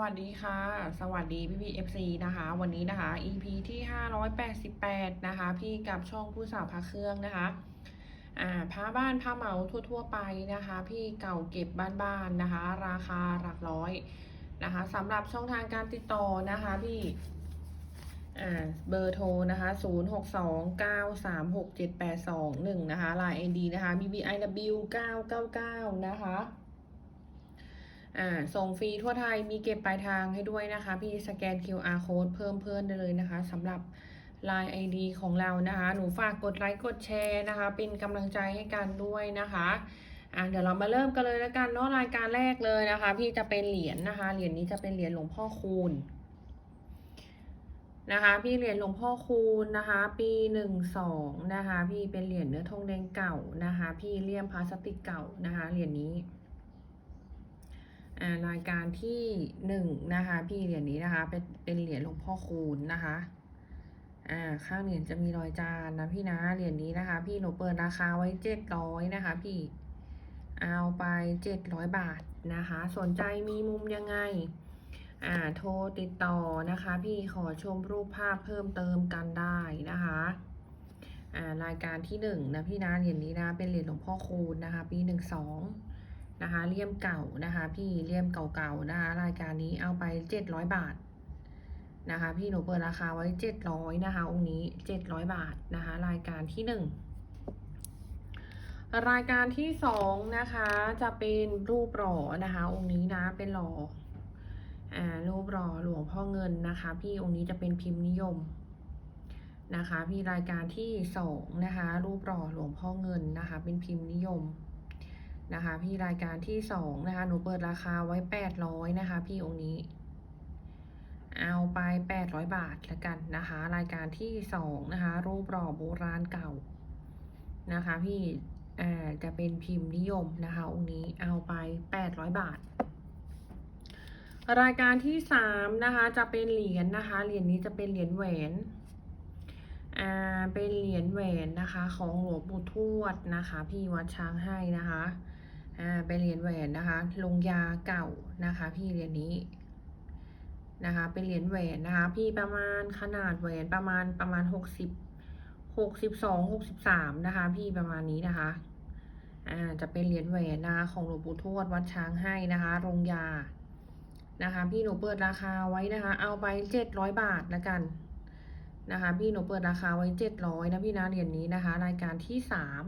วัสดีค่ะ สวัสดีพี่พีเอฟซีนะคะ วันนี้นะคะ EP ที่ 588 นะคะ พี่กับช่องผู้สาวพาเครื่องนะคะอ่าผ้าบ้านผ้าเหมาทั่ว ๆ ไปนะคะ พี่เก่าเก็บบ้านๆนะคะ ราคาหลักร้อยนะคะสำหรับช่องทางการติดต่อนะคะพี่อ่าเบอร์โทรนะคะ 0 6 2 9 3 6 7 8 2 1 นะคะ ลาย ID นะคะ BBIW 999 นะคะ อ่าส่งฟรีทั่วไทยมีเก็บปลายทางให้ด้วยนะคะ พี่สแกน QR code เพิ่มเพิ่มได้เลยนะคะสำหรับ Line ID ของเรานะคะ หนูฝากกดไลค์กดแชร์นะคะ เป็นกำลังใจให้กันด้วยนะคะอะเดี๋ยวเรามาเริ่มกันเลยแล้วกันเนาะรายการแรกเลยนะคะ พี่จะเป็นเหรียญนะคะ เหรียญนี้จะเป็นเหรียญหลวงพ่อคูณนะคะ พี่เหรียญหลวงพ่อคูณนะคะ ปีหนึ่งสองนะคะ พี่เป็นเหรียญเนื้อทองแดงเก่านะคะ พี่เลี่ยมพลาสติกเก่านะคะเหรียญนี้ รายการที่หนึ่งนะคะพี่เหรียญนี้นะคะเป็นเป็นเหรียญหลวงพ่อคูณนะคะอ่าข้างเหรียญจะมีรอยจานนะพี่นะเหรียญนี้นะคะ พี่หนูเปิดราคาไว้เจ็ดร้อยนะคะ พี่เอาไปเจ็ดร้อยบาทนะคะ สนใจมีมุมยังไงอ่าโทรติดต่อนะคะ พี่ขอชมรูปภาพเพิ่มเติมกันได้นะคะอ่ารายการที่หนึ่งนะพี่นะเหรียญนี้นะเป็นเหรียญหลวงพ่อคูณนะคะ ปีหนึ่งสอง นะคะเลี่ยมเก่านะคะพี่เลี่ยมเก่าๆนะคะรายการนี้เอาไปเจ็ดร้อยบาทนะคะพี่หนูเปิดราคาไว้เจ็ดร้อยนะคะองค์นี้เจ็ดร้อยบาทนะคะรายการที่หนึ่งรายการที่สองนะคะจะเป็นรูปหล่อนะคะองค์นี้นะเป็นหล่ออ่ารูปหล่อหลวงพ่อเงินนะคะ พี่องค์นี้จะเป็นพิมพ์นิยมนะคะพี่รายการที่สองนะคะรูปหล่อหลวงพ่อเงินนะคะเป็นพิมพ์นิยม นะคะพี่รายการที่สองนะคะหนูเปิดราคาไว้แปดร้อยนะคะพี่องค์นี้ เอาไปแปดร้อยบาทละกันนะคะ รายการที่สองนะคะรูปหล่อโบราณเก่านะคะพี่อ่าจะเป็นพิมพ์นิยมนะคะองค์นี้เอาไปแปดร้อยบาทรายการที่สามนะคะจะเป็นเหรียญนะคะ เหรียญนี้จะเป็นเหรียญแหวน อ่า เป็นเหรียญแหวนนะคะ ของหลวงปู่ทวดนะคะ พี่วัดช้างให้นะคะ อ่าเป็นเหรียญแหวนนะคะ ลงยาเก่านะคะ พี่เหรียญนี้นะคะ เป็นเหรียญแหวนนะคะ พี่ประมาณขนาดแหวนประมาณประมาณหกสิบหกสิบสองหกสิบสามนะคะ พี่ประมาณนี้นะคะอ่าจะเป็นเหรียญแหวนนะคะของหลวงปู่ทวดวัดช้างให้นะคะลงยานะคะ พี่หนูเปิดราคาไว้นะคะ เอาไปเจ็ดร้อยบาทละกันนะคะ พี่หนูเปิดราคาไว้เจ็ดร้อยนะพี่นะเหรียญนี้นะคะ รายการที่สาม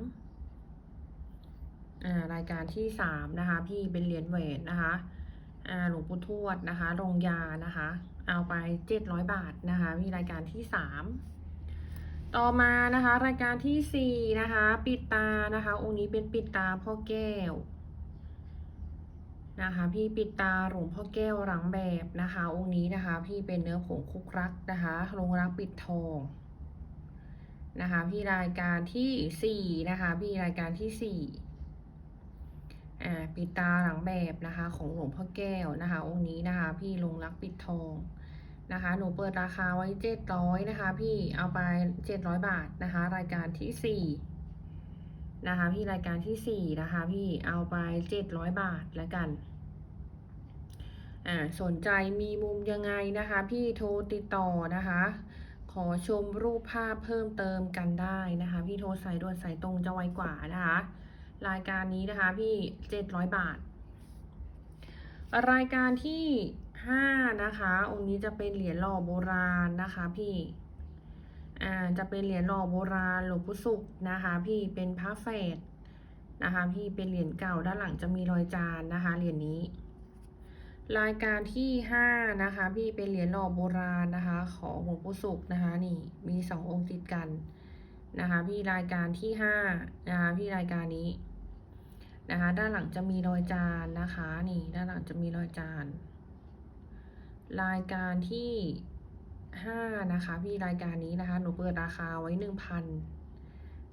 รายการที่สามนะคะพี่เป็นเหรียญแหวนนะคะหลวงปู่ทวดนะคะลงยานะคะ เอาไปเจ็ดร้อยบาทนะคะพี่รายการที่สามต่อมานะคะ รายการที่สี่นะคะ ปิดตานะคะองค์นี้เป็นปิดตาพ่อแก้วนะคะ พี่ปิดตาหลวงพ่อแก้วหลังแบบนะคะ องค์นี้นะคะ พี่เป็นเนื้อผงคุกรักนะคะลงรักปิดทองนะคะ พี่รายการที่สี่นะคะ พี่รายการที่สี่ ปิดตาหลังแบบนะคะของหลวงพ่อแก้วนะคะองค์นี้นะคะพี่ลงรักปิดทองนะคะหนูเปิดราคาไว้เจ็ดร้อยนะคะ พี่เอาไปเจ็ดร้อยบาทนะคะ รายการที่สี่นะคะพี่รายการที่สี่นะคะ พี่เอาไปเจ็ดร้อยบาทแล้วกันอ่าสนใจมีมุมยังไงนะคะ พี่โทรติดต่อนะคะ ขอชมรูปภาพเพิ่มเติมกันได้นะคะ พี่โทรสายด่วนสายตรงจะไวกว่านะคะ รายการนี้นะคะพี่เจ็ดร้อยบาท รายการที่ห้านะคะองค์นี้จะเป็นเหรียญหล่อโบราณนะคะพี่อ่าจะเป็นเหรียญหล่อโบราณหลวงปู่ศุกร์นะคะ พี่เป็นพระเฟดนะคะ พี่เป็นเหรียญเก่าด้านหลังจะมีรอยจานนะคะเหรียญนี้ รายการที่ห้านะคะ พี่เป็นเหรียญหล่อโบราณนะคะ ของหลวงปู่ศุกร์นะคะ นี่มีสององค์ติดกันนะคะ พี่รายการที่ห้านะคะ พี่รายการนี้ นะคะ ด้านหลังจะมีรอยจานนะคะ นี่ด้านหลังจะมีรอยจานรายการที่ห้านะคะพี่รายการนี้นะคะ หนูเปิดราคาไว้หนึ่งพัน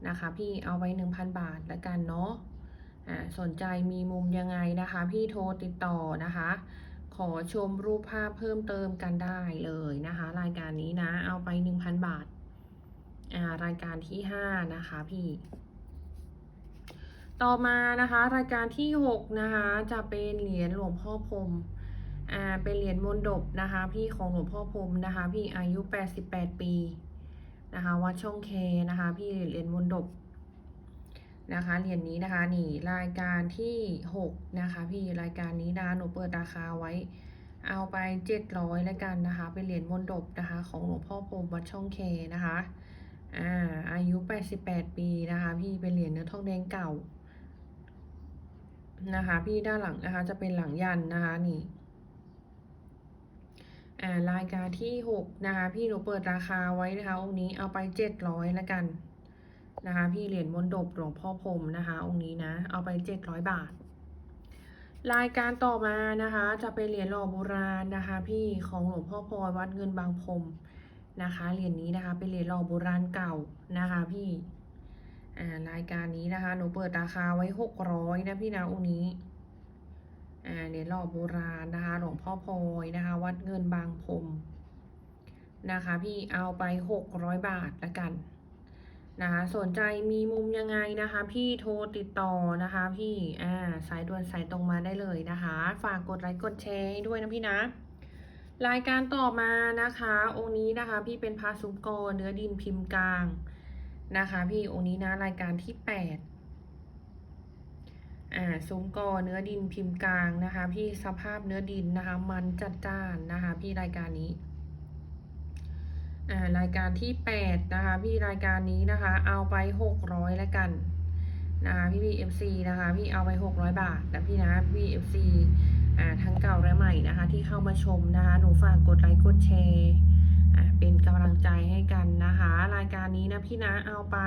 นะคะ พี่เอาไว้หนึ่งพันบาทแล้วกันเนาะอ่าสนใจมีมุมยังไงนะคะ พี่โทรติดต่อนะคะ ขอชมรูปภาพเพิ่มเติมกันได้เลยนะคะ รายการนี้นะ เอาไปหนึ่งพันบาทอ่ารายการที่ห้านะคะพี่ ต่อมานะคะ รายการที่หกนะคะ จะเป็นเหรียญหลวงพ่อพรมอ่าเป็นเหรียญมนดบนะคะ พี่ของหลวงพ่อพรมนะคะ พี่อายุ 88 ปีนะคะวัดช่องเคนะคะ พี่เหรียญมนดบนะคะเหรียญนี้นะคะนี่รายการที่ 6 นะคะ พี่รายการนี้นะหนูเปิดราคาไว้ เอาไป 700แล้วกันนะคะ เป็นเหรียญมนดบนะคะ ของหลวงพ่อพรมวัดช่องเคนะคะอ่าอายุ 88 ปีนะคะ พี่เป็นเหรียญเนื้อทองแดงเก่า นะคะพี่ด้านหลังนะคะจะเป็นหลังยันนะคะนี่อ่ารายการที่หกนะคะ พี่หนูเปิดราคาไว้นะคะองค์นี้เอาไปเจ็ดร้อยแล้วกันนะคะ พี่เหรียญมนดบหลวงพ่อพรมนะคะ องค์นี้นะ เอาไปเจ็ดร้อยบาท รายการต่อมานะคะ จะเป็นเหรียญหล่อโบราณนะคะ พี่ของหลวงพ่อพลอยวัดเงินบางพรมนะคะเหรียญนี้นะคะ เป็นเหรียญหล่อโบราณเก่านะคะ พี่ อ่ารายการนี้นะคะ หนูเปิดราคาไว้หกร้อยนะพี่นะองค์นี้อ่าเหรียญหล่อโบราณนะคะ หลวงพ่อพลอยนะคะ วัดเงินบางพรมนะคะ พี่เอาไปหกร้อยบาทละกันนะคะสนใจมีมุมยังไงนะคะ พี่โทรติดต่อนะคะพี่อ่าสายด่วนสายตรงมาได้เลยนะคะ ฝากกดไลค์กดแชร์ด้วยนะพี่นะ รายการต่อมานะคะ องค์นี้นะคะ พี่เป็นพาสุกรเนื้อดินพิมพ์กลาง นะคะ พี่องค์นี้นะรายการที่แปดอ่าซุ้มกอเนื้อดินพิมพ์กลางนะคะ พี่สภาพเนื้อดินนะคะ มันจัดจ้านนะคะ พี่รายการนี้อ่ารายการที่แปดนะคะ พี่รายการนี้นะคะ เอาไปหกร้อยแล้วกันนะคะพี่พีเอฟซีนะคะ พี่เอาไปหกร้อยบาทนะพี่นะพี่เอฟซีอ่าทั้งเก่าและใหม่นะคะ ที่เข้ามาชมนะคะ หนูฝากกดไลค์กดแชร์ เป็นกำลังใจให้กันนะคะ รายการนี้นะพี่นะเอาไป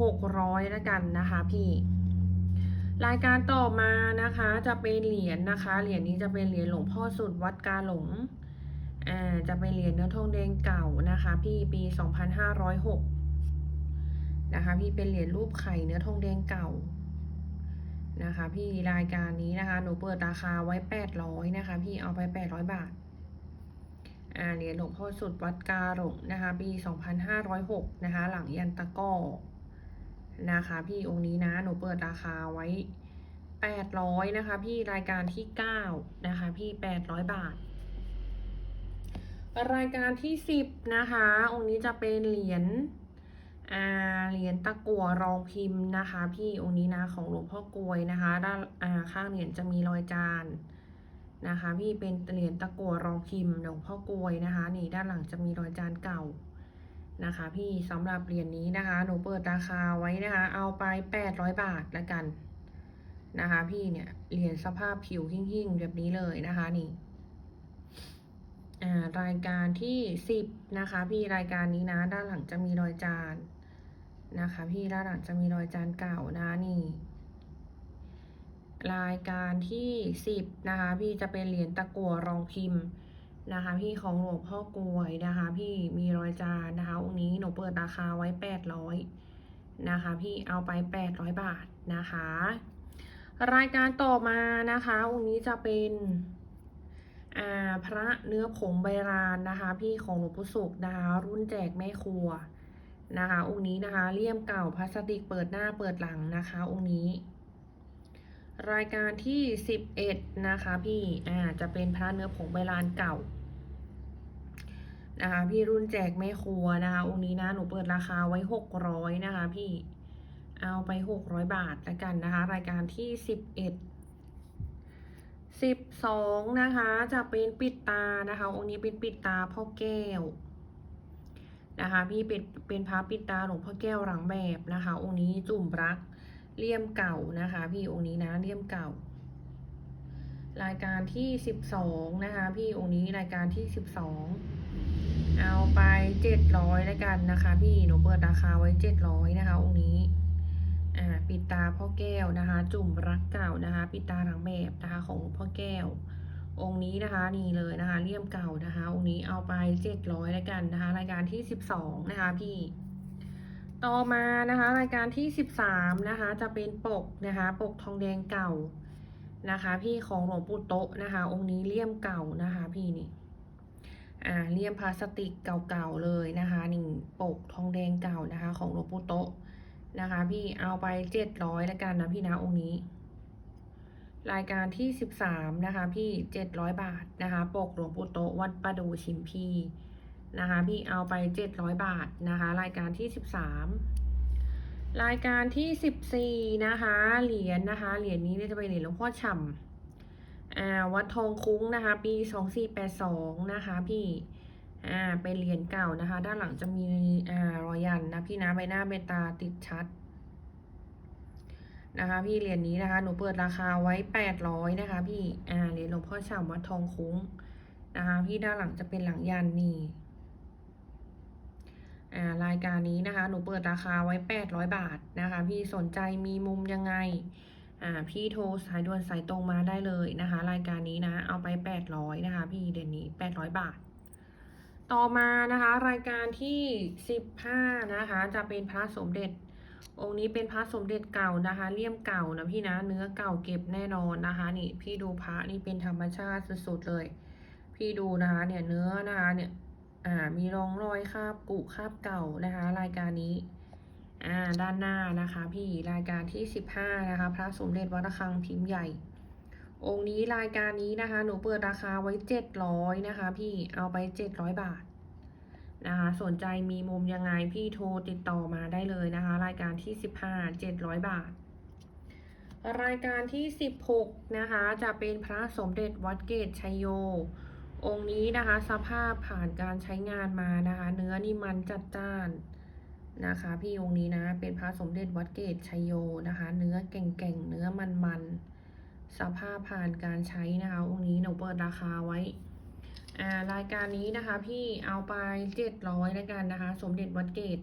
หกร้อยแล้วกันนะคะพี่ รายการต่อมานะคะจะเป็นเหรียญนะคะ เหรียญนี้จะเป็นเหรียญหลวงพ่อสุดวัดกาหลงอ่าจะเป็นเหรียญเนื้อทองแดงเก่านะคะ พี่ปี 2506 นะคะ พี่เป็นเหรียญรูปไข่เนื้อทองแดงเก่านะคะ พี่รายการนี้นะคะ หนูเปิดราคาไว้ 800นะคะ พี่เอาไป 800 บาทอ่า เหรียญหลวงพ่อสุดวัดกาหลงนะคะปี 2506 นะคะ หลังยันตะก้อนะคะ พี่องค์นี้นะ หนูเปิดราคาไว้แปดร้อยนะคะ พี่รายการที่เก้านะคะ พี่แปดร้อยบาท รายการที่สิบนะคะ องค์นี้จะเป็นเหรียญอาเหรียญตะกั่วรองพิมพ์นะคะ พี่องค์นี้นะของหลวงพ่อกลวยนะคะ ด้านอาข้างเหรียญจะมีรอยจาน นะคะพี่เป็นเหรียญตะกัวรองพิมพ์หลวงพ่อกลวยนะคะ นี่ด้านหลังจะมีรอยจานเก่านะคะ พี่สำหรับเหรียญนี้นะคะ หนูเปิดราคาไว้นะคะ เอาไปแปดร้อยบาทละกันนะคะ พี่เนี่ยเหรียญสภาพผิวหิ่งๆแบบนี้เลยนะคะนี่รายการที่สิบนะคะ พี่รายการนี้นะ ด้านหลังจะมีรอยจานนะคะ พี่ด้านหลังจะมีรอยจานเก่านะนี่ รายการที่สิบนะคะ พี่จะเป็นเหรียญตะกั่วรองพิมพ์นะคะ พี่ของหลวงพ่อกลวยนะคะ พี่มีรอยจานนะคะองค์นี้หนูเปิดราคาไว้แปดร้อยนะคะ พี่เอาไปแปดร้อยบาทนะคะ รายการต่อมานะคะองค์นี้จะเป็นอ่าพระเนื้อผงใบรานนะคะ พี่ของหลวงปู่สุขนะคะรุ่นแจกแม่ครัวนะคะองค์นี้นะคะเลี่ยมเก่าพลาสติกเปิดหน้าเปิดหลังนะคะองค์นี้ รายการที่สิบเอ็ดนะคะพี่อ่าจะเป็นพระเนื้อผงใบลานเก่านะคะพี่รุ่นแจกแม่ครัวนะคะองค์นี้นะหนูเปิดราคาไว้หกร้อยนะคะพี่เอาไปหกร้อยบาทแล้วกันนะคะ รายการที่สิบเอ็ดสิบสองนะคะ จะเป็นปิดตานะคะองค์นี้เป็นปิดตาพ่อแก้วนะคะพี่เป็นเป็นพระปิดตาหลวงพ่อแก้วหลังแบบนะคะองค์นี้จุ่มรัก เลี่ยมเก่านะคะ พี่องค์นี้นะเลี่ยมเก่า รายการที่สิบสองนะคะ พี่องค์นี้รายการที่สิบสองเอาไปเจ็ดร้อยแล้วกันนะคะ พี่หนูเปิดราคาไว้เจ็ดร้อยนะคะ องค์นี้อ่าปิดตาพ่อแก้วนะคะ จุ่มรักเก่านะคะ ปิดตาหลังแบบนะคะของพ่อแก้ว องค์นี้นะคะนี่เลยนะคะเลี่ยมเก่านะคะ องค์นี้เอาไปเจ็ดร้อยแล้วกันนะคะ รายการที่สิบสองนะคะ พี่ ต่อมานะคะรายการที่สิบสามนะคะจะเป็นปกนะคะปกทองแดงเก่านะคะ พี่ของหลวงปู่โตะนะคะ องค์นี้เลี่ยมเก่านะคะ พี่นี่อ่าเลี่ยมพลาสติกเก่าๆเลยนะคะนี่ปกทองแดงเก่านะคะ ของหลวงปู่โตะนะคะ พี่เอาไปเจ็ดร้อยแล้วกันนะพี่นะองค์นี้ รายการที่สิบสามนะคะ พี่เจ็ดร้อยบาทนะคะ ปกหลวงปู่โตะวัดประดูชิมพี นะคะพี่เอาไปเจ็ดร้อยบาทนะคะ รายการที่สิบสามรายการที่สิบสี่นะคะ เหรียญนะคะ เหรียญนี้เนี่ยจะเป็นเหรียญหลวงพ่อฉ่ำวัดทองคุ้งนะคะ ปีสองสี่แปดสองนะคะพี่อ่าเป็นเหรียญเก่านะคะ ด้านหลังจะมีอ่ารอยยันนะพี่นะใบหน้าใบตาติดชัดนะคะพี่เหรียญนี้นะคะ หนูเปิดราคาไว้แปดร้อยนะคะ พี่อ่าเหรียญหลวงพ่อฉ่ำวัดทองคุ้งนะคะ พี่ด้านหลังจะเป็นหลังยันนี่ รายการนี้นะคะ หนูเปิดราคาไว้แปดร้อยบาทนะคะ พี่สนใจมีมุมยังไงอ่าพี่โทรสายด่วนสายตรงมาได้เลยนะคะ รายการนี้นะ เอาไปแปดร้อยนะคะ พี่เหรียญนี้แปดร้อยบาท ต่อมานะคะ รายการที่สิบห้านะคะ จะเป็นพระสมเด็จ องค์นี้เป็นพระสมเด็จเก่านะคะ เลี่ยมเก่านะพี่นะ เนื้อเก่าเก็บแน่นอนนะคะ นี่พี่ดูพระนี่เป็นธรรมชาติสุดๆเลย พี่ดูนะคะ เนี่ยเนื้อนะคะเนี่ย อ่ามีร่องรอยคราบกุคราบเก่านะคะ รายการนี้อ่าด้านหน้านะคะ พี่รายการที่สิบห้านะคะ พระสมเด็จวัดระฆังพิมพ์ใหญ่ องค์นี้รายการนี้นะคะ หนูเปิดราคาไว้เจ็ดร้อยนะคะ พี่เอาไปเจ็ดร้อยบาทนะคะสนใจมีมุมยังไงพี่โทรติดต่อมาได้เลยนะคะ รายการที่15 700บาท รายการที่16นะคะ จะเป็นพระสมเด็จวัดเกตชัยโย องค์นี้นะคะ สภาพผ่านการใช้งานมานะคะ เนื้อนี่มันจัดจ้านนะคะ พี่องค์นี้นะ เป็นพระสมเด็จวัดเกตชัยโยนะคะ เนื้อเก่งๆ เนื้อมันๆ สภาพผ่านการใช้นะคะ องค์นี้หนูเปิดราคาไว้รายการนี้นะคะ พี่เอาไปเจ็ดร้อยแล้วกันนะคะ สมเด็จวัดเกต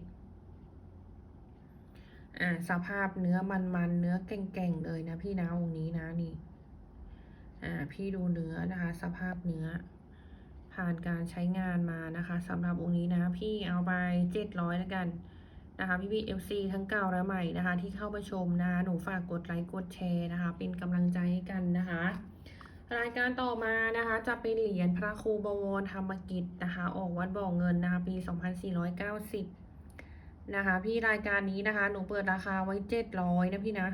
อ่าสภาพเนื้อมันๆ เนื้อแก่งๆเลยนะพี่นะองค์นี้นะนี่ อ่า พี่ดูเนื้อนะคะ สภาพเนื้อ ผ่านการใช้งานมานะคะสำหรับองค์นี้นะพี่เอาไปเจ็ดร้อยแล้วกันนะคะพี่พี่เอฟซีทั้งเก่าและใหม่นะคะ ที่เข้ามาชมนะหนูฝากกดไลค์กดแชร์นะคะ เป็นกำลังใจให้กันนะคะ รายการต่อมานะคะจะเป็นเหรียญพระครูบวรธรรมกิจนะคะ ออกวัดบ่อเงินนะคะปี 2490 นะคะ พี่รายการนี้นะคะ หนูเปิดราคาไว้ 700 นะพี่นะ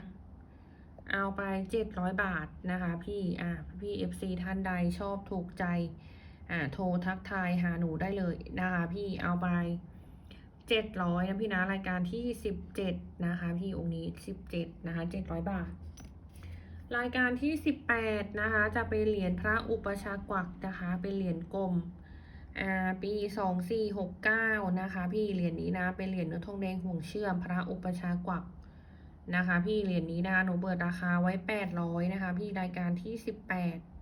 เอาไป 700 บาทนะคะ พี่อ่าพี่ FC ท่านใดชอบถูกใจ อ่าโทรทักทายหาหนูได้เลยนะคะพี่เอาไป700นะพี่นะรายการที่17นะคะ พี่องค์นี้17นะคะ700บาท รายการที่18นะคะจะเป็นเหรียญพระอุปชากวักนะคะ เป็นเหรียญกลมอ่าปี2469นะคะ พี่เหรียญนี้นะเป็นเหรียญเนื้อทองแดงห่วงเชื่อมพระอุปชากวักนะคะ พี่เหรียญนี้นะหนูเปิดราคาไว้800นะคะ พี่รายการที่18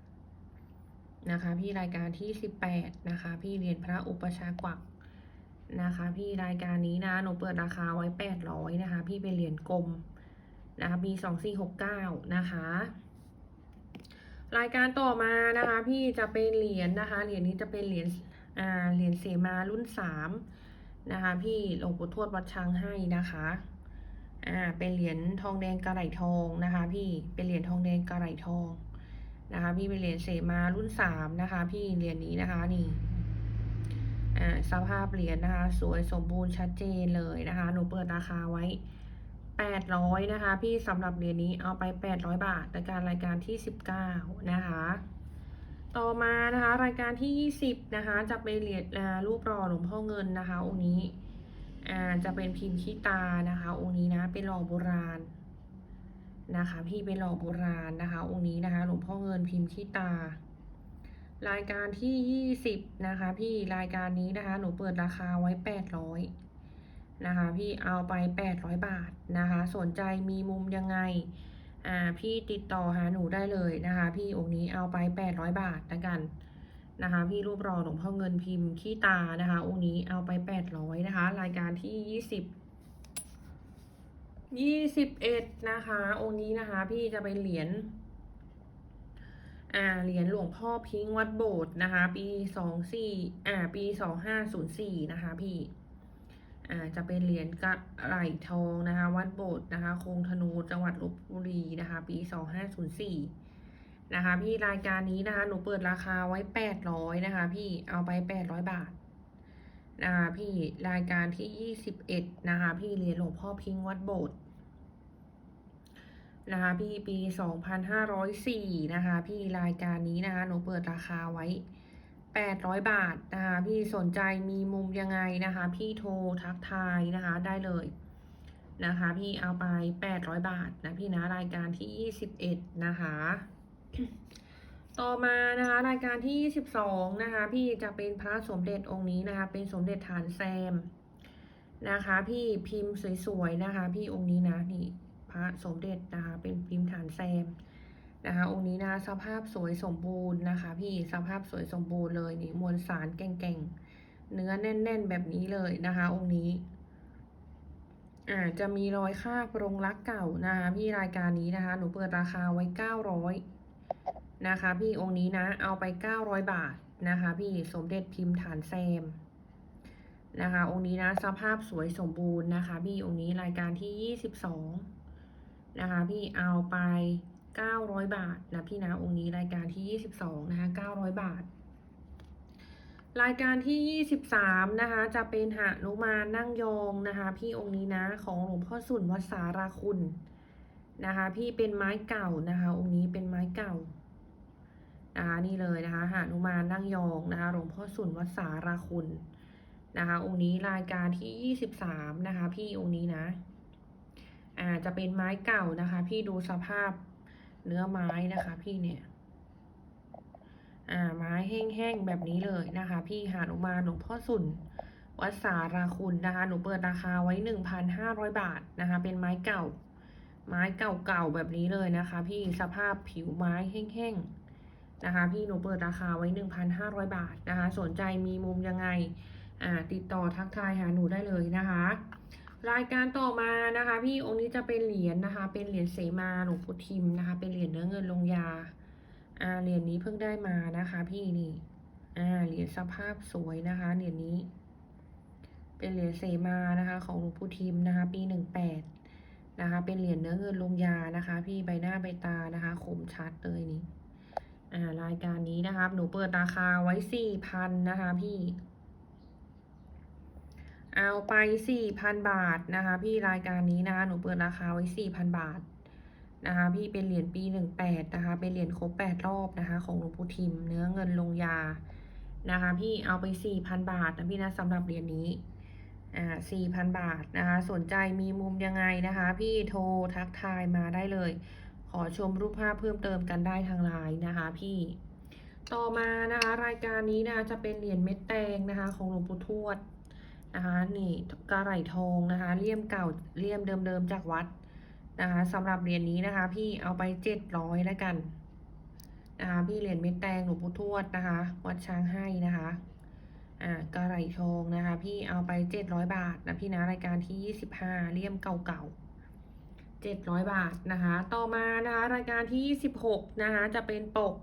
นะคะพี่รายการที่ 18 นะคะ พี่เหรียญพระอุปชากวักนะคะ พี่รายการนี้นะหนูเปิดราคาไว้ 800 นะคะ พี่เป็นเหรียญกลมนะคะปีสองสี่หกเก้านะคะ รายการต่อมานะคะ พี่จะเป็นเหรียญนะคะ เหรียญนี้จะเป็นเหรียญอ่าเหรียญเสมารุ่นสามนะคะ พี่หลวงปู่ทวดวัดช้างให้นะคะอ่าเป็นเหรียญทองแดงกระไหลทองนะคะ พี่เป็นเหรียญทองแดงกระไหลทอง นะคะพี่เป็นเหรียญเสมารุ่นสามนะคะ พี่เหรียญนี้นะคะนี่อ่าสภาพเหรียญนะคะ สวยสมบูรณ์ชัดเจนเลยนะคะ หนูเปิดราคาไว้แปดร้อยนะคะ พี่สำหรับเหรียญนี้เอาไปแปดร้อยบาทในการรายการที่สิบเก้านะคะ ต่อมานะคะ รายการที่ยี่สิบนะคะ จะเป็นเหรียญรูปหล่อหลวงพ่อเงินนะคะองค์นี้อ่าจะเป็นพิมพ์ขี้ตานะคะองค์นี้นะเป็นหล่อโบราณ นะคะ พี่เป็นหล่อโบราณนะคะ องค์นี้นะคะ หลวงพ่อเงินพิมพ์ขี้ตา รายการที่ยี่สิบนะคะ พี่รายการนี้นะคะ หนูเปิดราคาไว้แปดร้อยนะคะพี่เอาไป800บาทนะคะ สนใจมีมุมยังไงอ่าพี่ติดต่อหาหนูได้เลยนะคะ พี่องค์นี้เอาไป800บาทแล้วกันนะคะพี่รูปรอหลวงพ่อเงินพิมพ์ขี้ตานะคะองค์นี้เอาไป800นะคะ รายการที่ยี่สิบ 20 21นะคะ องค์นี้นะคะ พี่จะเป็นเหรียญอ่าเหรียญหลวงพ่อพิงวัดโบสถ์นะคะ ปีสองสี่อ่า ปีสองห้าศูนย์สี่นะคะพี่อ่าจะเป็นเหรียญกระไหลทองนะคะ วัดโบสถ์นะคะโคงธนูจังหวัดลบบุรีนะคะ ปีสองห้าศูนย์สี่นะคะ พี่รายการนี้นะคะ หนูเปิดราคาไว้แปดร้อยนะคะ พี่เอาไปแปดร้อยบาท นะคะพี่รายการที่ยี่สิบเอ็ดนะคะ พี่เรียญหลวงพ่อพิงค์วัดโบสถ์นะคะพี่ปี 2504 นะคะ พี่รายการนี้นะคะหนูเปิดราคาไว้ 800 บาทนะคะพี่สนใจมีมุมยังไงนะคะ พี่โทรทักทายนะคะได้เลยนะคะ พี่เอาไป 800 บาทนะพี่นะรายการที่ 21 นะคะ ต่อมานะคะรายการที่ 22 นะคะ พี่จะเป็นพระสมเด็จองค์นี้นะคะ เป็นสมเด็จฐานแซมนะคะ พี่พิมพ์สวยๆนะคะ พี่องค์นี้นะนี่พระสมเด็จนะคะเป็นพิมพ์ฐานแซมนะคะองค์นี้นะสภาพสวยสมบูรณ์นะคะ พี่สภาพสวยสมบูรณ์เลยนี่มวลสารแก่งๆ เนื้อแน่น ๆ แบบนี้เลยนะคะ องค์นี้อ่าจะมีรอยค่าบโรงรักเก่านะคะพี่รายการนี้นะคะ หนูเปิดราคาไว้900 นะคะพี่องค์นี้นะ เอาไป 900 บาทนะคะพี่สมเด็จพิมพ์ฐานแซมนะคะองค์นี้นะสภาพสวยสมบูรณ์นะคะพี่องค์นี้รายการที่ 22นะคะพี่เอาไป 900 บาทนะพี่นะองค์นี้รายการที่ 22นะคะ900 บาท รายการที่ 23นะคะจะเป็นหนุมานนั่งยองนะคะพี่องค์นี้นะของหลวงพ่อสุนวัดสาราคุณนะคะพี่เป็นไม้เก่านะคะองค์นี้เป็นไม้เก่า นะคะนี่เลยนะคะหานุมานนั่งยองนะคะหลวงพ่อสุนวัดสาราคุณนะคะองค์นี้รายการที่ 23 นะคะ พี่องค์นี้นะอาจะเป็นไม้เก่านะคะ พี่ดูสภาพเนื้อไม้นะคะ พี่เนี่ย อ่าไม้แห้งๆแบบนี้เลยนะคะ พี่หานุมานหลวงพ่อสุนวัดสาราคุณนะคะ หนูเปิดราคาไว้หนึ่งพันห้าร้อยบาทนะคะ เป็นไม้เก่า ไม้เก่าๆแบบนี้เลยนะคะ พี่สภาพผิวไม้แห้งๆ นะคะพี่หนูเปิดราคาไว้หนึ่งพันห้าร้อยบาทนะคะสนใจมีมุมยังไงอ่าติดต่อทักทายหาหนูได้เลยนะคะ รายการต่อมานะคะ พี่องค์นี้จะเป็นเหรียญนะคะ เป็นเหรียญเสมาหลวงปู่ทิมนะคะ เป็นเหรียญเนื้อเงินลงยาอ่าเหรียญนี้เพิ่งได้มานะคะ พี่นี่อ่าเหรียญสภาพสวยนะคะเหรียญนี้ เป็นเหรียญเสมานะคะ ของหลวงปู่ทิมนะคะ ปีหนึ่งแปดนะคะ เป็นเหรียญเนื้อเงินลงยานะคะ พี่ใบหน้าใบตานะคะคมชัดเลยนี่ อ่ารายการนี้นะคะหนูเปิดราคาไว้สี่พันนะคะพี่ เอาไปสี่พันบาทนะคะ พี่รายการนี้นะคะ หนูเปิดราคาไว้สี่พันบาทนะคะ พี่เป็นเหรียญปีหนึ่งแปดนะคะ เป็นเหรียญครบแปดรอบนะคะ ของหลวงปู่ทิม เนื้อเงินลงยานะคะ พี่เอาไปสี่พันบาทนะพี่นะสำหรับเหรียญนี้ อ่าสี่พันบาทนะคะ สนใจมีมุมยังไงนะคะ พี่โทรทักทายมาได้เลย ขอชมรูปภาพเพิ่มเติมกันได้ทางไลน์นะคะพี่ต่อมานะคะรายการนี้นะคะจะเป็นเหรียญเม็ดแตงนะคะของหลวงปู่ทวดนะคะนี่กระไหลทองนะคะเลี่ยมเก่าเลี่ยมเดิมๆจากวัดนะคะสำหรับเหรียญนี้นะคะ พี่เอาไปเจ็ดร้อยแล้วกันนะคะพี่เหรียญเม็ดแตงหลวงปู่ทวดนะคะ วัดช้างให้นะคะอ่ากระไหลทองนะคะ พี่เอาไปเจ็ดร้อยบาทนะพี่นะรายการที่ยี่สิบห้าเลี่ยมเก่าๆ เจ็ดร้อยบาทนะคะ ต่อมานะคะ รายการที่ยี่สิบหกนะคะ จะเป็นปก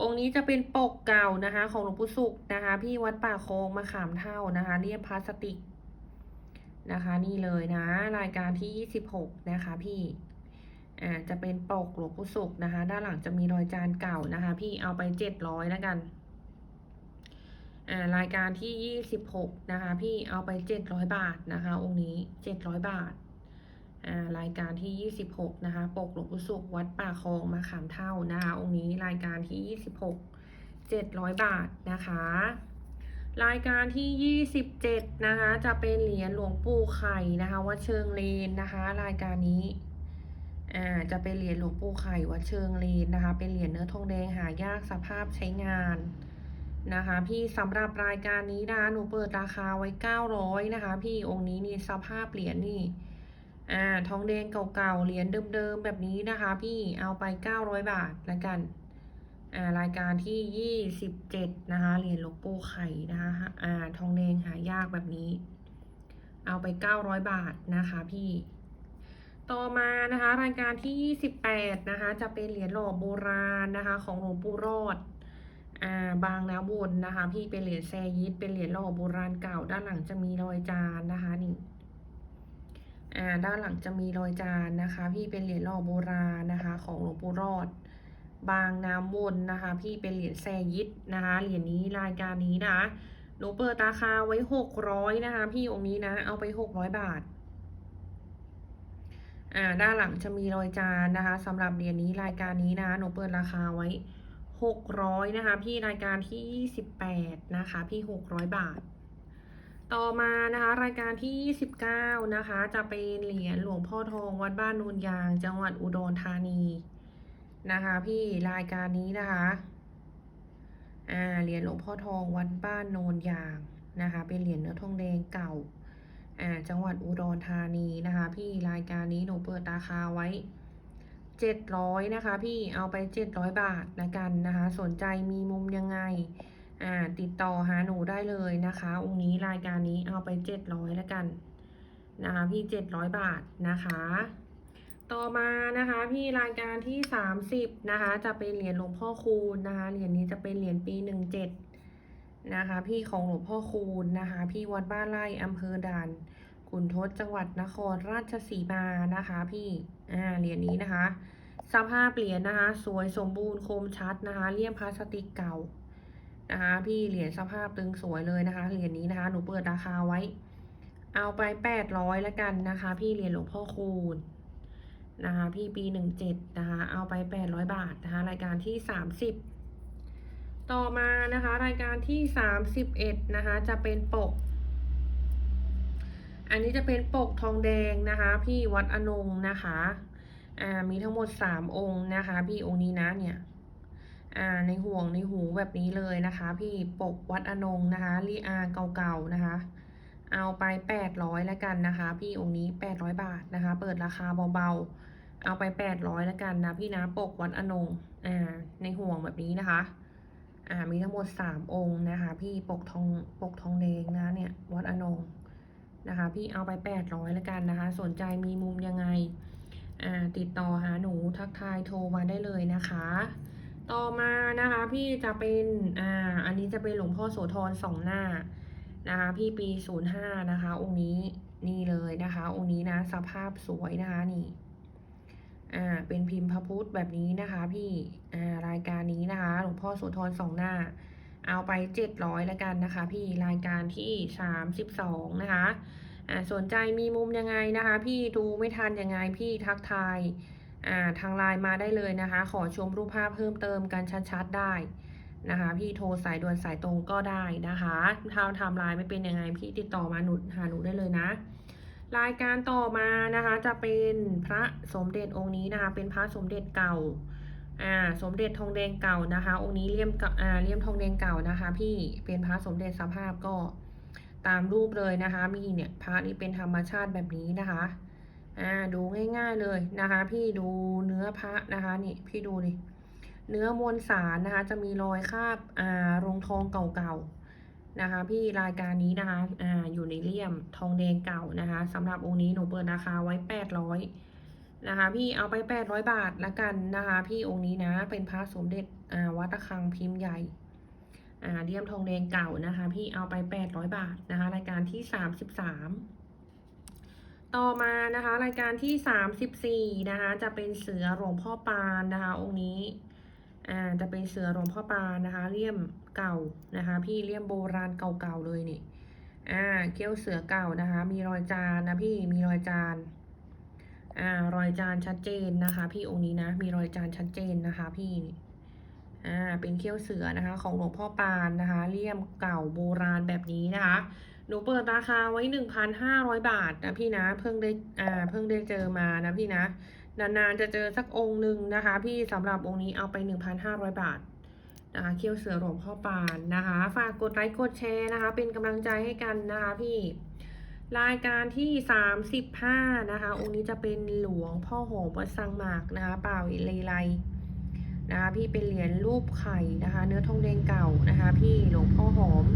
องค์นี้จะเป็นปกเก่านะคะ ของหลวงปู่สุขนะคะ พี่วัดป่าโคงมาขามเท่านะคะเรียบพลาสติกนะคะ นี่เลยนะ รายการที่ 26 นะคะ พี่อ่าจะเป็นปกหลวงปู่ศุกร์นะคะ ด้านหลังจะมีรอยจานเก่านะคะ พี่เอาไป 700แล้วกันอ่ารายการที่ 26 นะคะ พี่เอาไป 700 บาทนะคะ องค์นี้ 700 บาทอ่า รายการที่ 26 นะคะ ปกหลวงปู่ศุกร์วัดป่าคลองมาขามเท่านะคะ องค์นี้รายการที่ 26 700 บาทนะคะ รายการที่ 27 นะคะ จะเป็นเหรียญหลวงปู่ไข่นะคะวัดเชิงเลนนะคะ รายการนี้อ่าจะเป็นเหรียญหลวงปู่ไข่วัดเชิงเลนนะคะ เป็นเหรียญเนื้อทองแดงหายากสภาพใช้งานนะคะพี่สำหรับรายการนี้นะคะหนูเปิดราคาไว้ 900นะคะ พี่องค์นี้นี่สภาพเหรียญนี่ อ่าทองแดงเก่าๆเหรียญเดิมๆแบบนี้นะคะ พี่เอาไป 900 บาทแล้วกันอ่ารายการที่ยี่สิบเจ็ดนะคะเหรียญหลวงปู่ไข่นะคะอ่าทองแดงหายากแบบนี้ เอาไปเก้าร้อยบาทนะคะพี่ต่อมานะคะรายการที่ยี่สิบแปดนะคะจะเป็นเหรียญหล่อโบราณนะคะของหลวงปู่รอดอ่าบางนาบุญนะคะ พี่เป็นเหรียญแซยิดเป็นเหรียญหล่อโบราณเก่าด้านหลังจะมีรอยจานนะคะนี่ อ่าด้านหลังจะมีรอยจานนะคะ พี่เป็นเหรียญหล่อโบราณนะคะ ของหลวงปู่รอด บางน้ำวนนะคะ พี่เป็นเหรียญแซยิดนะคะเหรียญนี้รายการนี้นะหนูเปิดราคาไว้หกร้อยนะคะ พี่องค์นี้นะเอาไปหกร้อยบาทอ่าด้านหลังจะมีรอยจานนะคะสำหรับเหรียญนี้รายการนี้นะคะหนูเปิดราคาไว้หกร้อยนะคะ พี่รายการที่ยี่สิบแปดนะคะ พี่หกร้อยบาท ต่อมานะคะ รายการที่ยี่สิบเก้านะคะ จะเป็นเหรียญหลวงพ่อทองวัดบ้านนูนยาง จังหวัดอุดรธานีนะคะ พี่รายการนี้นะคะอ่าเหรียญหลวงพ่อทองวัดบ้านโนนยางนะคะ เป็นเหรียญเนื้อทองแดงเก่าอ่าจังหวัดอุดรธานีนะคะ พี่รายการนี้หนูเปิดราคาไว้เจ็ดร้อยนะคะ พี่เอาไปเจ็ดร้อยบาทละกันนะคะ สนใจมีมุมยังไง อ่าติดต่อหาหนูได้เลยนะคะ องค์นี้รายการนี้เอาไปเจ็ดร้อยและกันนะคะพี่เจ็ดร้อยบาทนะคะ ต่อมานะคะพี่รายการที่สามสิบนะคะ จะเป็นเหรียญหลวงพ่อคูณนะคะเหรียญนี้จะเป็นเหรียญปีหนึ่งเจ็ดนะคะพี่ของหลวงพ่อคูณนะคะ พี่วัดบ้านไร่อำเภอด่านขุนทดจังหวัดนครราชสีมานะคะ พี่อ่าเหรียญนี้นะคะ สภาพเหรียญนะคะ สวยสมบูรณ์คมชัดนะคะเลี่ยมพลาสติกเก่า นะคะพี่เหรียญสภาพตึงสวยเลยนะคะเหรียญนี้นะคะหนูเปิดราคาไว้ เอาไปแปดร้อยและกันนะคะ พี่เหรียญหลวงพ่อคูณนะคะพี่ปีหนึ่งเจ็ดนะคะเอาไปแปดร้อยบาทนะคะรายการที่สามสิบต่อมานะคะ รายการที่สามสิบเอ็ดนะคะจะเป็นปก อันนี้จะเป็นปกทองแดงนะคะ พี่วัดอนงนะคะอ่ามีทั้งหมดสามองค์นะคะ พี่องค์นี้นะเนี่ย อ่าในห่วงในหูแบบนี้เลยนะคะ พี่ปกวัดอนงนะคะรีอาเก่าๆนะคะ เอาไปแปดร้อยแล้วกันนะคะ พี่องค์นี้แปดร้อยบาทนะคะ เปิดราคาเบาๆ เอาไปแปดร้อยแล้วกันนะพี่นะปกวัดอนงอ่าในห่วงแบบนี้นะคะอ่ามีทั้งหมดสามองค์นะคะ พี่ปกทองปกทองแดงนะเนี่ยวัดอนงนะคะ พี่เอาไปแปดร้อยแล้วกันนะคะ สนใจมีมุมยังไงอ่าติดต่อหาหนูทักทายโทรมาได้เลยนะคะ ต่อมานะคะ พี่จะเป็นอ่าอันนี้จะเป็นหลวงพ่อโสธรสองหน้านะคะ พี่ปีศูนย์ห้านะคะ องค์นี้นี่เลยนะคะ องค์นี้นะสภาพสวยนะคะนี่อ่าเป็นพิมพ์พระพุทธแบบนี้นะคะ พี่อ่ารายการนี้นะคะ หลวงพ่อโสธรสองหน้า เอาไปเจ็ดร้อยละกันนะคะ พี่รายการที่สามสิบสองนะคะอ่าสนใจมีมุมยังไงนะคะ พี่ดูไม่ทันยังไงพี่ทักทาย ทางไลน์มาได้เลยนะคะ ขอชมรูปภาพเพิ่มเติมกันชัดๆได้นะคะ พี่โทรสายด่วนสายตรงก็ได้นะคะถ้าทำไลน์ไม่เป็นยังไงพี่ติดต่อมาหนุหาหนูได้เลยนะ รายการต่อมานะคะจะเป็นพระสมเด็จองค์นี้นะคะ เป็นพระสมเด็จเก่าอ่าสมเด็จทองแดงเก่านะคะ องค์นี้เลี่ยมอ่าเลี่ยมทองแดงเก่านะคะ พี่เป็นพระสมเด็จสภาพก็ตามรูปเลยนะคะ มีเนี่ยพระนี่เป็นธรรมชาติแบบนี้นะคะ อ่าดูง่ายๆเลยนะคะ พี่ดูเนื้อพระนะคะนี่พี่ดูดิเนื้อมวลสารนะคะ จะมีรอยคราบอ่ารงทองเก่าๆนะคะ พี่รายการนี้นะคะอ่าอยู่ในเลี่ยมทองแดงเก่านะคะสำหรับองค์นี้หนูเปิดราคาไว้แปดร้อยนะคะพี่เอาไปแปดร้อยบาทละกันนะคะ พี่องค์นี้นะเป็นพระสมเด็จอ่าวัดตะคังพิมพ์ใหญ่อ่าเลี่ยมทองแดงเก่านะคะ พี่เอาไปแปดร้อยบาทนะคะ รายการที่สามสิบสาม ต่อมานะคะ รายการที่สามสิบสี่นะคะ จะเป็นเสือหลวงพ่อปานนะคะ องค์นี้อ่าจะเป็นเสือหลวงพ่อปานนะคะเลี่ยมเก่านะคะ พี่เลี่ยมโบราณเก่าๆเลยนี่อ่าเกี้ยวเสือเก่านะคะ มีรอยจานนะพี่มีรอยจานอ่ารอยจานชัดเจนนะคะ พี่องค์นี้นะ มีรอยจานชัดเจนนะคะพี่อ่าเป็นเขี้ยวเสือนะคะ ของหลวงพ่อปานนะคะเลี่ยมเก่าโบราณแบบนี้นะคะ หนูเปิดราคาไว้หนึ่งพันห้าร้อยบาทนะพี่นะเพิ่งได้อ่าเพิ่งได้เจอมานะพี่นะ นานๆจะเจอสักองค์หนึ่งนะคะ พี่สำหรับองค์นี้เอาไป1,500บาทนะคะเคี่ยวเสือหลวงพ่อปานนะคะ ฝากกดไลค์กดแชร์นะคะ เป็นกำลังใจให้กันนะคะพี่รายการที่ 35 นะคะ องค์นี้จะเป็นหลวงพ่อโหมวัดสังหมากนะคะเปล่าเลไลนะคะพี่เป็นเหรียญรูปไข่นะคะ เนื้อทองแดงเก่านะคะ พี่หลวงพ่อหอม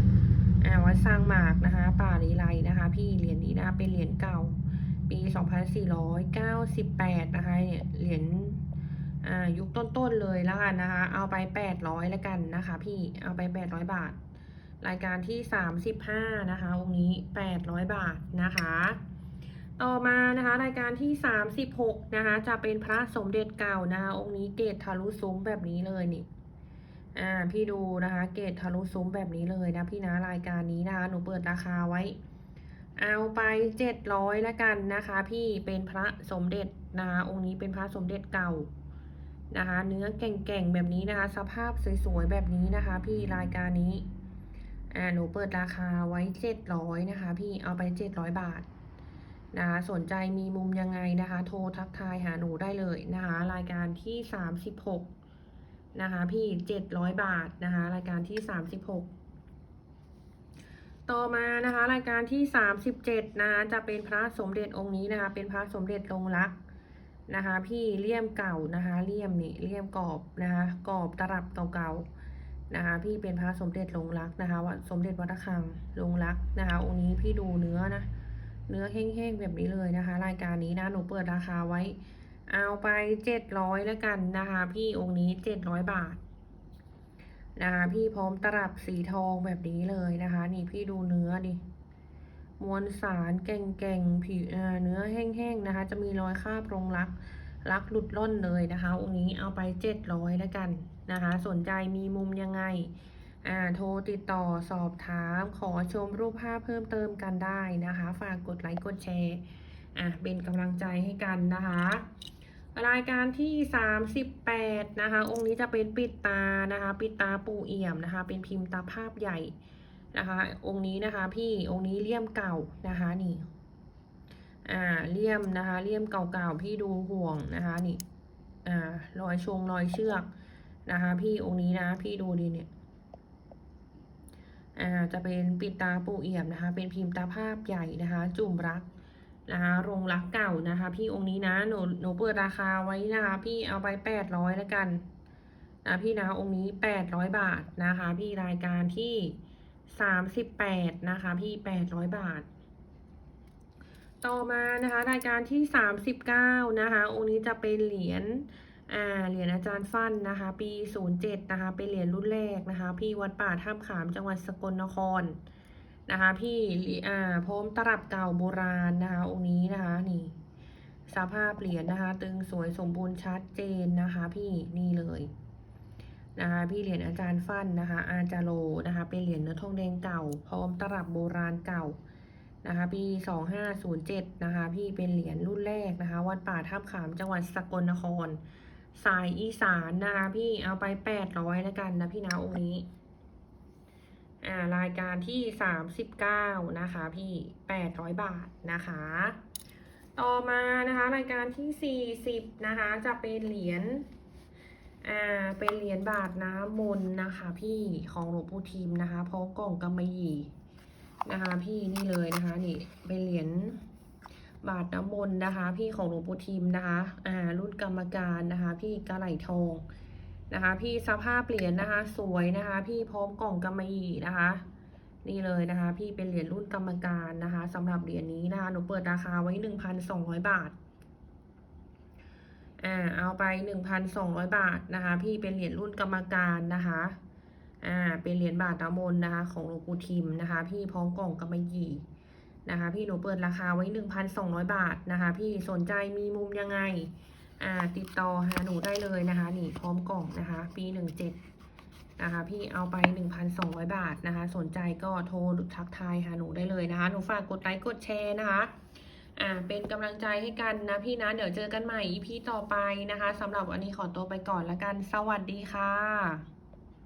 อ่าวัด สร้างหมากนะคะ ป่าลีไลนะคะ พี่เหรียญนี้นะคะเป็นเหรียญเก่า ปี 2498 นะคะเนี่ยเหรียญยุคต้นๆเลยแล้วกันนะคะ เอาไป 800แล้วกันนะคะ พี่เอาไป 800 บาท รายการที่ 35 นะคะองค์นี้ 800 บาทนะคะ ต่อมานะคะ รายการที่ 36 นะคะ จะเป็นพระสมเด็จเก่านะคะองค์นี้เกตทะลุซุ้มแบบนี้เลยนี่ อ่าพี่ดูนะคะเกตทะลุซุ้มแบบนี้เลยนะพี่นะรายการนี้นะคะหนูเปิดราคาไว้ เอาไปเจ็ดร้อยละกันนะคะ พี่เป็นพระสมเด็จนะคะองค์นี้เป็นพระสมเด็จเก่านะคะ เนื้อแก่งๆแบบนี้นะคะ สภาพสวยๆแบบนี้นะคะ พี่รายการนี้อ่าหนูเปิดราคาไว้เจ็ดร้อยนะคะ พี่เอาไปเจ็ดร้อยบาทนะคะสนใจมีมุมยังไงนะคะ โทรทักทายหาหนูได้เลยนะคะ รายการที่สามสิบหก นะคะพี่เจ็ดร้อยบาทนะคะรายการที่สามสิบหกต่อมานะคะรายการที่37นะคะจะเป็นพระสมเด็จองค์นี้นะคะเป็นพระสมเด็จลงรักนะคะพี่เลี่ยมเก่านะคะเลี่ยมนี่เลี่ยมกรอบนะคะกรอบตลับเก่าๆนะคะพี่เป็นพระสมเด็จลงรักนะคะวัดสมเด็จวัดระฆังลงรักนะคะองค์นี้พี่ดูเนื้อนะเนื้อแห้งๆแบบนี้เลยนะคะ รายการนี้นะหนูเปิดราคาไว้ เอาไป700แล้วกันนะคะ พี่องค์นี้700บาทนะคะพี่พร้อมตลับสีทองแบบนี้เลยนะคะ นี่พี่ดูเนื้อดิมวลสารแก่งๆผิวเอ่อเนื้อแห้งๆนะคะ จะมีรอยคราบรงรักรักหลุดล่อนเลยนะคะ องค์นี้เอาไปเจ็ดร้อยแล้วกันนะคะ สนใจมีมุมยังไงอ่าโทรติดต่อสอบถามขอชมรูปภาพเพิ่มเติมกันได้นะคะ ฝากกดไลค์กดแชร์อะเป็นกำลังใจให้กันนะคะ รายการที่ 38 นะคะ องค์นี้จะเป็นปิดตานะคะ ปิดตาปูเอี่ยมนะคะ เป็นพิมพ์ตาภาพใหญ่นะคะ องค์นี้นะคะพี่องค์นี้เลี่ยมเก่านะคะนี่อ่าเลี่ยมนะคะเลี่ยมเก่าๆพี่ดูห่วงนะคะนี่อ่ารอยชงรอยเชือกนะคะ พี่องค์นี้นะพี่ดูดีเนี่ยอ่าจะเป็นปิดตาปูเอี่ยมนะคะ เป็นพิมพ์ตาภาพใหญ่นะคะ จุ่มรัก นะคะโรงรักเก่านะคะ พี่องค์นี้นะหนูหนูเปิดราคาไว้นะคะ พี่เอาไปแปดร้อยแล้วกันนะพี่นะองค์นี้แปดร้อยบาทนะคะ พี่รายการที่สามสิบแปดนะคะ พี่แปดร้อยบาท ต่อมานะคะรายการที่สามสิบเก้านะคะองค์นี้จะเป็นเหรียญอ่าเหรียญอาจารย์ฟันนะคะ ปีศูนย์เจ็ดนะคะ เป็นเหรียญรุ่นแรกนะคะ พี่วัดป่าท่ามขามจังหวัดสกลนคร นะคะพี่อ่าพร้อมตลับเก่าโบราณนะคะองค์นี้นะคะนี่สภาพเหรียญนะคะ ตึงสวยสมบูรณ์ชัดเจนนะคะ พี่นี่เลยนะคะพี่เหรียญอาจารย์ฟั่นนะคะ อาจาโลนะคะ เป็นเหรียญเนื้อทองแดงเก่า พร้อมตลับโบราณเก่านะคะปีสองห้าศูนย์เจ็ดนะคะ พี่เป็นเหรียญรุ่นแรกนะคะ วัดป่าท่าขามจังหวัดสกลนคร สายอีสานนะคะพี่เอาไปแปดร้อยแล้วกันนะพี่นะองค์นี้ อ่ารายการที่สามสิบเก้านะคะ พี่แปดร้อยบาทนะคะ ต่อมานะคะ รายการที่สี่สิบนะคะ จะเป็นเหรียญอ่าเป็นเหรียญบาทน้ำมนนะคะ พี่ของหลวงปู่ทิมนะคะพร้อมกล่องกำมะหยี่นะคะพี่นี่เลยนะคะนี่เป็นเหรียญบาทน้ำมนนะคะ พี่ของหลวงปู่ทิมนะคะอ่ารุ่นกรรมการนะคะ พี่กระไหลทอง นะคะพี่สภาพเหรียญนะคะ สวยนะคะ พี่พร้อมกล่องกำมะหยี่นะคะ นี่เลยนะคะ พี่เป็นเหรียญรุ่นกรรมการนะคะสำหรับเหรียญนี้นะคะหนูเปิดราคาไว้หนึ่งพันสองร้อยบาทอ่าเอาไปหนึ่งพันสองร้อยบาทนะคะ พี่เป็นเหรียญรุ่นกรรมการนะคะอ่าเป็นเหรียญบาทน้ำมนนะคะ ของหลวงปู่ทิมนะคะ พี่พร้อมกล่องกำมะหยี่นะคะ พี่หนูเปิดราคาไว้หนึ่งพันสองร้อยบาทนะคะ พี่สนใจมีมุมยังไง อ่าติดต่อหาหนูได้เลยนะคะนี่พร้อมกล่องนะคะปีหนึ่งเจ็ดนะคะพี่เอาไปหนึ่งพันสองร้อยบาทนะคะ สนใจก็โทรทักทายหาหนูได้เลยนะคะ หนูฝากกดไลค์กดแชร์นะคะอ่าเป็นกำลังใจให้กันนะพี่นะ เดี๋ยวเจอกันใหม่ EP ต่อไปนะคะสำหรับวันนี้ขอตัวไปก่อนละกัน สวัสดีค่ะ